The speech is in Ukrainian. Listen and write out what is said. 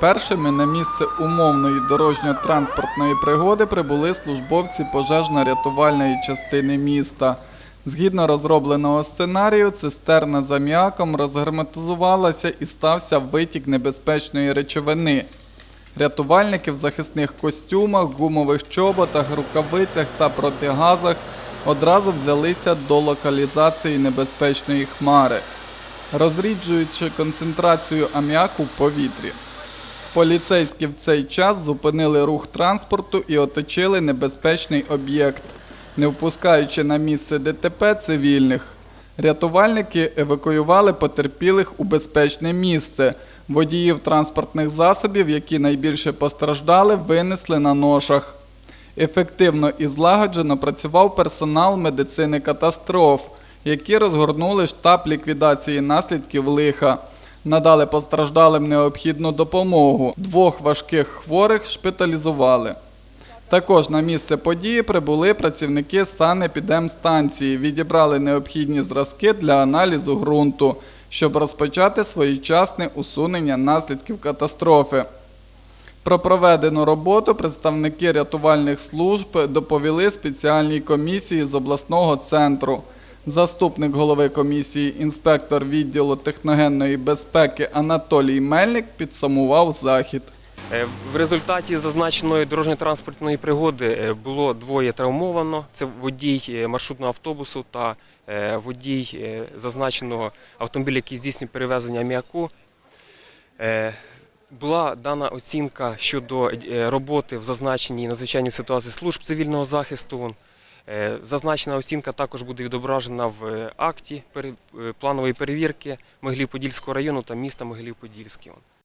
Першими на місце умовної дорожньо-транспортної пригоди прибули службовці пожежно-рятувальної частини міста. Згідно розробленого сценарію, цистерна з аміаком розгерметизувалася і стався витік небезпечної речовини. Рятувальники в захисних костюмах, гумових чоботах, рукавицях та протигазах одразу взялися до локалізації небезпечної хмари, розріджуючи концентрацію аміаку в повітрі. Поліцейські в цей час зупинили рух транспорту і оточили небезпечний об'єкт, не впускаючи на місце ДТП цивільних. Рятувальники евакуювали потерпілих у безпечне місце. Водіїв транспортних засобів, які найбільше постраждали, винесли на ношах. Ефективно і злагоджено працював персонал медицини катастроф, які розгорнули штаб ліквідації наслідків лиха. Надали постраждалим необхідну допомогу. Двох важких хворих шпиталізували. Також на місце події прибули працівники санепідемстанції, відібрали необхідні зразки для аналізу ґрунту, щоб розпочати своєчасне усунення наслідків катастрофи. Про проведену роботу представники рятувальних служб доповіли спеціальній комісії з обласного центру. Заступник голови комісії, інспектор відділу техногенної безпеки Анатолій Мельник підсумував захід. Е, В результаті зазначеної дорожньо-транспортної пригоди е, було двоє травмовано. Це водій е, маршрутного автобусу та водій зазначеного автомобіля, який здійснює перевезення. Е, Була дана оцінка щодо роботи в зазначеній надзвичайній ситуації служб цивільного захисту. Е, Зазначена оцінка також буде відображена в е, акті е, планової перевірки Могилів-Подільського району та міста Могилів-Подільський.